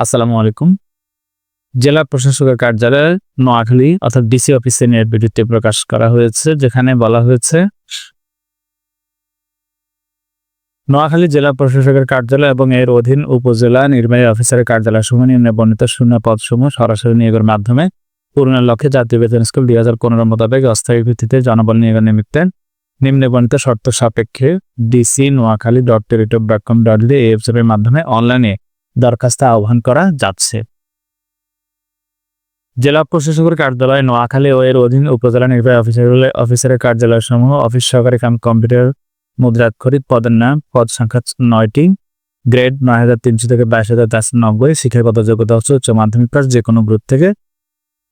আসসালামু আলাইকুম। জেলা প্রশাসকের কার্যালয়ে নোয়াখালী অর্থাৎ ডিসি অফিসে নিয়ে বিজ্ঞপ্তি প্রকাশ করা হয়েছে, যেখানে বলা হয়েছে, নোয়াখালী জেলা প্রশাসকের কার্যালয় এবং এর অধীন উপজেলা নির্বাহী অফিসারের কার্যালয় সমূহ নিম্নে বর্ণিত শূন্য পদসমূহ সরাসরি নিয়োগের মাধ্যমে পূরণের লক্ষ্যে জাতীয় বেতন স্কুল দুই হাজার পনেরো মোতাবেক অস্থায়ী ভিত্তিতে জনবল নিয়োগের নিমিত্তে নিম্নে বর্ণিত শর্ত সাপেক্ষে DC Noakhali dot territory dot com dot এই ওয়েবসাইটের মাধ্যমে অনলাইনে দরখাস্ত আহ্বান করা যাচ্ছে। জেলা প্রশাসকের কার্যালয় নোয়াখালী ও এর অধীন উপজেলা নির্বাহী অফিসার অফিসারের কার্যালয় সমূহ অফিস সহকারী কাম কম্পিউটার মুদ্রাক্ষরিত পদের নাম, পদ সংখ্যা নয়টি, গ্রেড নয় হাজার তিনশো থেকে বাইশ হাজার চারশো নব্বই, শিক্ষাগত যোগ্যতা হচ্ছে উচ্চ মাধ্যমিক পাস যে কোনো গ্রুপ থেকে,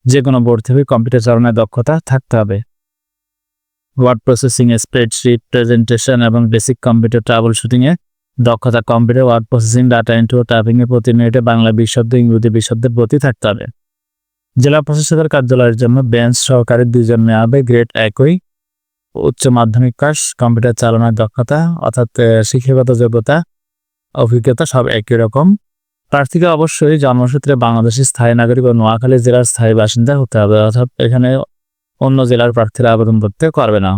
যে কোনো বোর্ড থেকে কম্পিউটার চালানোর দক্ষতা থাকতে হবে। ওয়ার্ড প্রসেসিং, স্প্রেডশিট, প্রেজেন্টেশন এবং বেসিক কম্পিউটার ট্রাবল শুটিংয়ে দক্ষতা computer word processing, data entry ও টাইপিং এর প্রতি মিনিটে বাংলা বিশ শব্দ ইংরেজি বিশ শব্দের প্রতি থাকতে হবে। জেলা প্রশাসকের কার্যালয়ের জন্য বেঞ্চ সহকারী দুজন নেওয়া হবে গ্রেড একই, উচ্চ মাধ্যমিক পাস কম্পিউটার চালানোর দক্ষতা, অর্থাৎ শিক্ষাগত যোগ্যতা, অভিজ্ঞতা সব একই রকম। প্রার্থীকে অবশ্যই জন্মসূত্রে বাংলাদেশের স্থায়ী নাগরিক ও নোয়াখালী জেলার স্থায়ী বাসিন্দা হতে হবে, অর্থাৎ এখানে অন্য জেলার প্রার্থীরা আবেদন করতে পারবে না।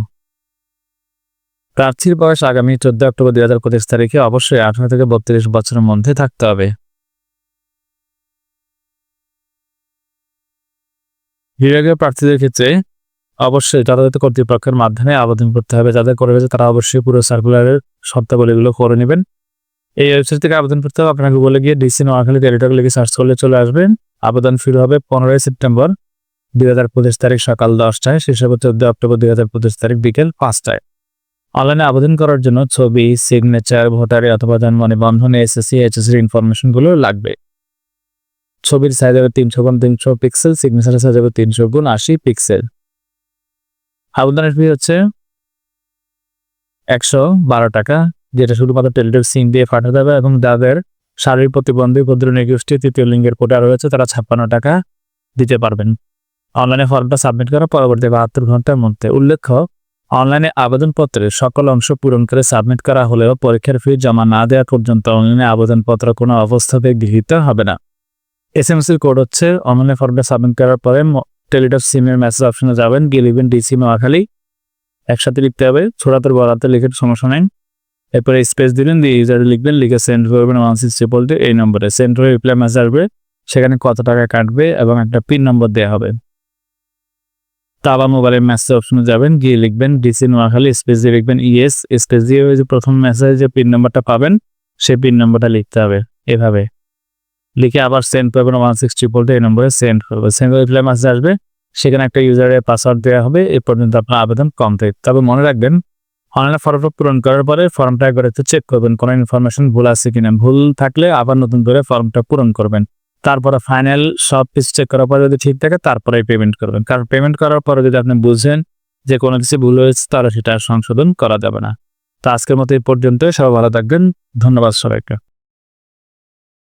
প্রার্থীর বয়স আগামী চোদ্দ অক্টোবর দুই হাজার পঁচিশ তারিখে অবশ্যই আঠারো থেকে বত্রিশ বছরের মধ্যে থাকতে হবে। বিভাগীয় প্রার্থীদের ক্ষেত্রে অবশ্যই যথাযথ কর্তৃপক্ষের মাধ্যমে আবেদন করতে হবে। যাদের করে রয়েছে তারা অবশ্যই পুরো সার্কুলারের শর্তাবলীগুলো করে নেবেন। এই ওয়েবসাইট থেকে আবেদন করতে হবে। আপনাকে বলে গিয়ে ডিসি নোয়াখালী টেরিটরি লিখে সার্চ করলে চলে আসবেন। আবেদন শুরু হবে পনেরোই সেপ্টেম্বর দুই হাজার পঁচিশ তারিখ সকাল দশটায়। শেষ হবে চোদ্দ অক্টোবর দুই হাজার পঁচিশ তারিখ বিকেল পাঁচটায়। অনলাইনে আবেদন করার জন্য ছবি সিগনেচার ভোটারি অথবা জন্ম নিবন্ধন এসএসসি এইচএসসি ইনফরমেশনগুলো লাগবে। ছবির সাইজ হবে তিনশো গুণ তিনশো পিক্সেল সিগনেচারের সাইজ হবে তিনশো গুণ আশি পিক্সেল আবেদনের ফি হচ্ছে একশো বারো টাকা, যেটা শুধুমাত্র টেলিটক সিম দিয়ে পাঠাতে হবে এবং যাদের শারীরিক প্রতিবন্ধী ভদ্র নিগোষ্ঠী তৃতীয় লিঙ্গের কোটা রয়েছে, তারা ছাপ্পান্ন টাকা দিতে পারবেন। অনলাইনে ফর্মটা সাবমিট করার পরবর্তী বাহাত্তর ঘণ্টার মধ্যে। উল্লেখ্য অনলাইনে আবেদনপত্রের সকল অংশ পূরণ করে সাবমিট করা হলেও পরীক্ষার ফি জমা না দেওয়া পর্যন্ত অনলাইনে আবেদনপত্র কোনো অবস্থাতে গৃহীত হবে না। এস এম এর কোড হচ্ছে, অনলাইনে ফর্মটা সাবমিট করার পরে টেলিটক সিমের মেসেজ অপশনে যাবেন, গিয়ে লিখবেন ডিসি নোয়াখালী। একসাথে লিখতে হবে, ছোড়াতের বড়াতে লিখে সমস্যা নেই। এরপরে স্পেস দিলেন দিয়ে ইউজারে লিখবেন, লিখে সেন্ড করবেন ওয়ান সিক্স ট্রিপল টু এই নম্বরে। সেন্ড করে রিপ্লাই মেসেজ আসবে, সেখানে কত টাকা কাটবে এবং একটা পিন নম্বর দেওয়া হবে। তা আবার মোবাইলের মেসেজ অপশনে যাবেন, গিয়ে লিখবেন ডিসি নোয়াখালী স্পেস দিয়ে লিখবেন ইএস স্পেস দিয়ে যে প্রথম মেসেজে যে পিন নাম্বারটা পাবেন, সেই পিন নাম্বারটা লিখতে হবে, এভাবে। লিখে আবার সেন্ড করবেন ওয়ান সিক্স ট্রিপল এই নম্বরে সেন্ড করবে সেন্ড করে রিপ্লাই মেসেজ আসবে, সেখানে একটা ইউজারের পাসওয়ার্ড দেওয়া হবে, এ পর্যন্ত আপনার আবেদন কমপ্লিট তবে মনে রাখবেন অনলাইনে ফর্মটা পূরণ করার পরে ফর্মটা একবার একটু চেক করবেন, কোনো ইনফরমেশন ভুল আছে কিনা। ভুল থাকলে আবার নতুন করে ফর্মটা পূরণ করবেন। তারপরে ফাইনাল সব কিছু চেক করার পরে যদি ঠিক থাকে তারপরে পেমেন্ট করবেন। কারণ পেমেন্ট করার পরে যদি আপনি বুঝেন যে কোনো কিছু ভুল হয়েছে, তাহলে সেটা সংশোধন করা যাবে না। তো আজকের মতো এই পর্যন্ত সবাই ভালো থাকবেন। ধন্যবাদ সবাইকে।